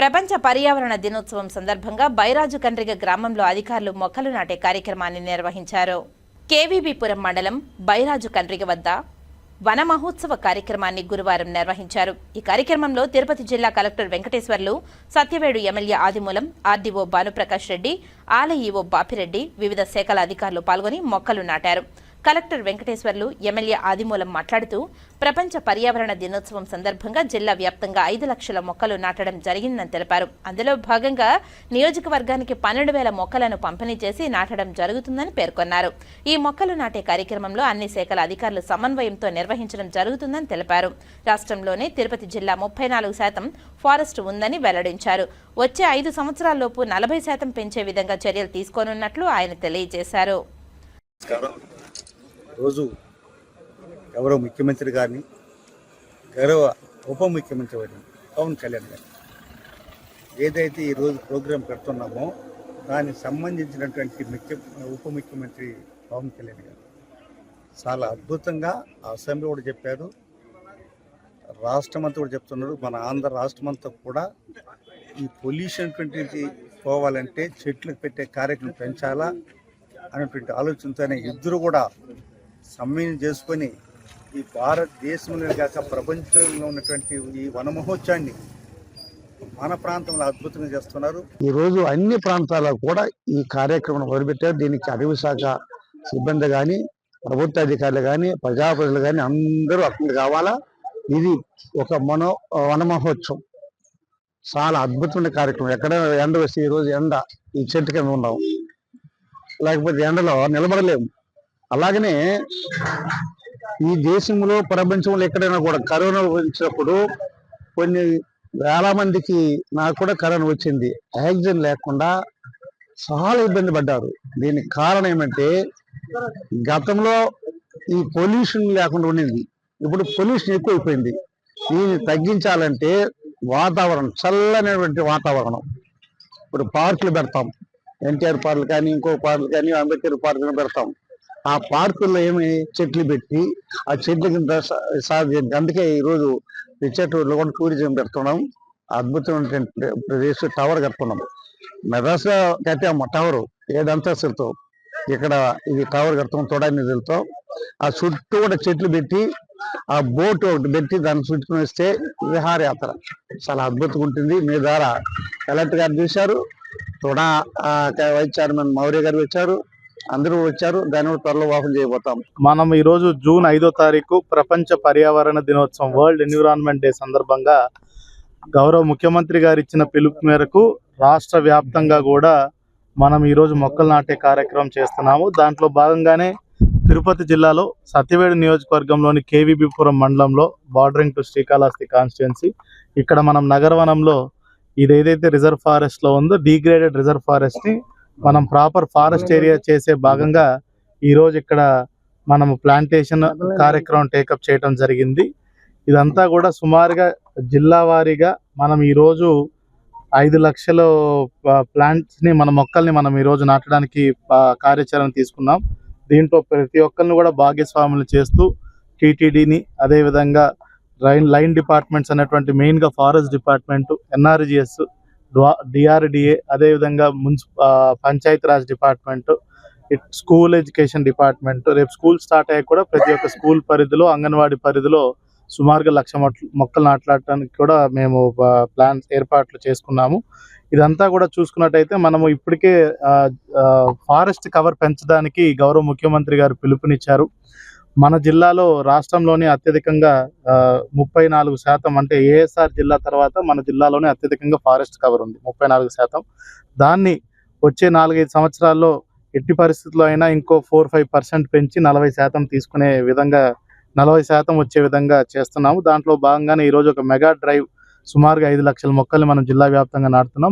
ప్రపంచ పర్యావరణ దినోత్సవం సందర్భంగా బైరాజు కండ్రిగ గ్రామంలో అధికారులు మొక్కలు నాటే కార్యక్రమాన్ని నిర్వహించారు. కేవీబీపురం మండలం బైరాజు కండ్రిగ వద్ద వన మహోత్సవ కార్యక్రమాన్ని గురువారం నిర్వహించారు. ఈ కార్యక్రమంలో తిరుపతి జిల్లా collector Venkateswarlu Satyavedu MLA Adimulam RDO Bhanuprakash Reddy ఆలయ ఈఓ బాపిరెడ్డి వివిధ శాఖల అధికారులు పాల్గొని మొక్కలు నాటారు. కలెక్టర్ వెంకటేశ్వర్లు ఎమ్మెల్యే ఆదిమూలం మాట్లాడుతూ ప్రపంచ పర్యావరణ దినోత్సవం సందర్భంగా జిల్లా వ్యాప్తంగా ఐదు లక్షల మొక్కలు నాటడం జరిగిందని తెలిపారు. అందులో భాగంగా నియోజకవర్గానికి పన్నెండు వేల మొక్కలను పంపిణీ చేసి నాటడం జరుగుతుందని పేర్కొన్నారు. ఈ మొక్కలు నాటే కార్యక్రమంలో అన్ని శాఖల అధికారులు సమన్వయంతో నిర్వహించడం జరుగుతుందని తెలిపారు. రాష్ట్రంలోనే తిరుపతి జిల్లా ముప్పై నాలుగు శాతం ఫారెస్ట్ ఉందని వెల్లడించారు. వచ్చే ఐదు సంవత్సరాల్లోపు నలభై శాతం పెంచే విధంగా చర్యలు తీసుకోనున్నట్లు ఆయన తెలియజేశారు. రోజు గౌరవ ముఖ్యమంత్రి గారిని గౌరవ ఉప ముఖ్యమంత్రి గారిని పవన్ కళ్యాణ్ గారిని. ఏదైతే ఈరోజు ప్రోగ్రాం పెడుతున్నామో దానికి సంబంధించినటువంటి ముఖ్య ఉప ముఖ్యమంత్రి పవన్ కళ్యాణ్ గారు. చాలా అద్భుతంగా అసెంబ్లీ కూడా చెప్పారు. రాష్ట్రం అంతా కూడా చెప్తున్నారు. మన ఆంధ్ర రాష్ట్రం అంతా కూడా ఈ పొల్యూషన్ అటువంటిది పోవాలంటే చెట్లు పెట్టే కార్యక్రమం పెంచాలా అనేటువంటి ఆలోచనతోనే ఇద్దరు కూడా సమ్మేళనం చేసుకొని ఈ భారతదేశంలో కాక ప్రపంచంలో ఉన్నటువంటి ఈ వన మహోత్సవాన్ని మన ప్రాంతంలో అద్భుతంగా చేస్తున్నారు. ఈ రోజు అన్ని ప్రాంతాల్లో కూడా ఈ కార్యక్రమం మొదలుపెట్టారు. దీనికి అటవీ శాఖ సిబ్బంది కానీ ప్రభుత్వ అధికారులు కానీ ప్రజాప్రతినిధులు కానీ అందరూ అక్కడ కావాలా? ఇది ఒక మనో వన మహోత్సవం చాలా అద్భుతమైన కార్యక్రమం. ఎక్కడ ఎండ వస్తే ఈ రోజు ఎండ ఈ చెట్టు కింద ఉన్నాం. లేకపోతే ఎండలో నిలబడలేము. అలాగనే ఈ దేశంలో ప్రపంచంలో ఎక్కడైనా కూడా కరోనా వచ్చినప్పుడు కొన్ని వేల మందికి నాకు కూడా కరోనా వచ్చింది. ఆక్సిజన్ లేకుండా చాలా ఇబ్బంది పడ్డారు. దీనికి కారణం ఏమంటే గతంలో ఈ పొల్యూషన్ లేకుండా ఉండింది. ఇప్పుడు పొల్యూషన్ ఎక్కువైపోయింది. దీన్ని తగ్గించాలంటే వాతావరణం చల్లనటువంటి వాతావరణం. ఇప్పుడు పార్కులు పెడతాం. ఎన్టీఆర్ పార్కులు కానీ ఇంకో పార్కులు కానీ అంబేద్కర్ పార్కులు పెడతాం. ఆ పార్కుల్లో ఏమి చెట్లు పెట్టి ఆ చెట్ల కింద సాగు అందుకే ఈరోజు రిచర్టూర్లో కూడా టూరిజం పెడుతున్నాం. అద్భుతమైనటువంటి ప్రదేశం టవర్ కట్టుకున్నాం మెదర్సా కట్టాము టవర్ ఏడు ఇక్కడ ఇది టవర్ కడతాం తొడా నిధులతో ఆ చుట్టూ కూడా చెట్లు పెట్టి ఆ బోట్ ఒకటి పెట్టి దాన్ని చుట్టుకుని వస్తే విహారయాత్ర. చాలా అద్భుతంగా ఉంటుంది. మీ ద్వారా కలెక్టర్ గారు చూశారు. తొడా ఆ, వైస్ చైర్మన్ మౌర్య గారు వచ్చారు. అందరూ వచ్చారు దాని త్వరలో ఓపెన్ చేయబోతాం. మనం ఈరోజు జూన్ ఐదో తారీఖు ప్రపంచ పర్యావరణ దినోత్సవం వరల్డ్ ఎన్విరాన్మెంట్ డే సందర్భంగా గౌరవ ముఖ్యమంత్రి గారు ఇచ్చిన పిలుపు మేరకు రాష్ట్ర వ్యాప్తంగా కూడా మనం ఈరోజు మొక్కలు నాటే కార్యక్రమం చేస్తున్నాము. దాంట్లో భాగంగానే తిరుపతి జిల్లాలో సత్యవేడు నియోజకవర్గంలోని కేవీబీపురం మండలంలో బార్డరింగ్ టు శ్రీకాళహస్తి కాన్స్టిట్యున్సీ ఇక్కడ మనం నగరవనంలో ఇది ఏదైతే రిజర్వ్ ఫారెస్ట్లో ఉందో డిగ్రేడెడ్ రిజర్వ్ ఫారెస్ట్ని మనం ప్రాపర్ ఫారెస్ట్ ఏరియా చేసే భాగంగా ఈ రోజు ఇక్కడ మనం ప్లాంటేషన్ కార్యక్రమం టేకప్ చేయడం జరిగింది. ఇదంతా కూడా సుమారుగా జిల్లా వారీగా మనం ఈ రోజు ఐదు లక్షల ప్లాంట్స్ని మన మొక్కల్ని మనం ఈ రోజు నాటడానికి కార్యాచరణ తీసుకున్నాం. దీంట్లో ప్రతి ఒక్కరిని కూడా భాగస్వాములు చేస్తూ టీటీడీని అదేవిధంగా లైన్ లైన్ డిపార్ట్మెంట్స్ అనేటువంటి మెయిన్గా ఫారెస్ట్ డిపార్ట్మెంట్ ఎన్ఆర్జిఎస్ డిఆర్డిఏ అదేవిధంగా మున్సి Panchayati Raj department school education department. రేపు స్కూల్ స్టార్ట్ అయ్యాక కూడా ప్రతి ఒక్క స్కూల్ పరిధిలో అంగన్వాడీ పరిధిలో సుమారుగా లక్ష మొక్కలు నాట్లాడటానికి కూడా మేము ప్లాన్స్ ఏర్పాట్లు చేసుకున్నాము. ఇదంతా కూడా చూసుకున్నట్టయితే మనము ఇప్పటికే ఫారెస్ట్ కవర్ పెంచడానికి గౌరవ ముఖ్యమంత్రి గారు పిలుపునిచ్చారు. మన జిల్లాలో రాష్ట్రంలోనే అత్యధికంగా ఆ, ముప్పై నాలుగు శాతం అంటే ఏఎస్ఆర్ జిల్లా తర్వాత మన జిల్లాలోనే అత్యధికంగా ఫారెస్ట్ కవర్ ఉంది ముప్పై నాలుగు శాతం. దాన్ని వచ్చే నాలుగైదు సంవత్సరాల్లో ఎట్టి పరిస్థితుల్లో అయినా ఇంకో ఫోర్ ఫైవ్ పర్సెంట్ పెంచి నలభై శాతం తీసుకునే విధంగా నలభై శాతం వచ్చే విధంగా చేస్తున్నాము. దాంట్లో భాగంగానే ఈరోజు ఒక మెగా డ్రైవ్ సుమారుగా ఐదు లక్షల మొక్కల్ని మనం జిల్లా వ్యాప్తంగా నాటుతున్నాం.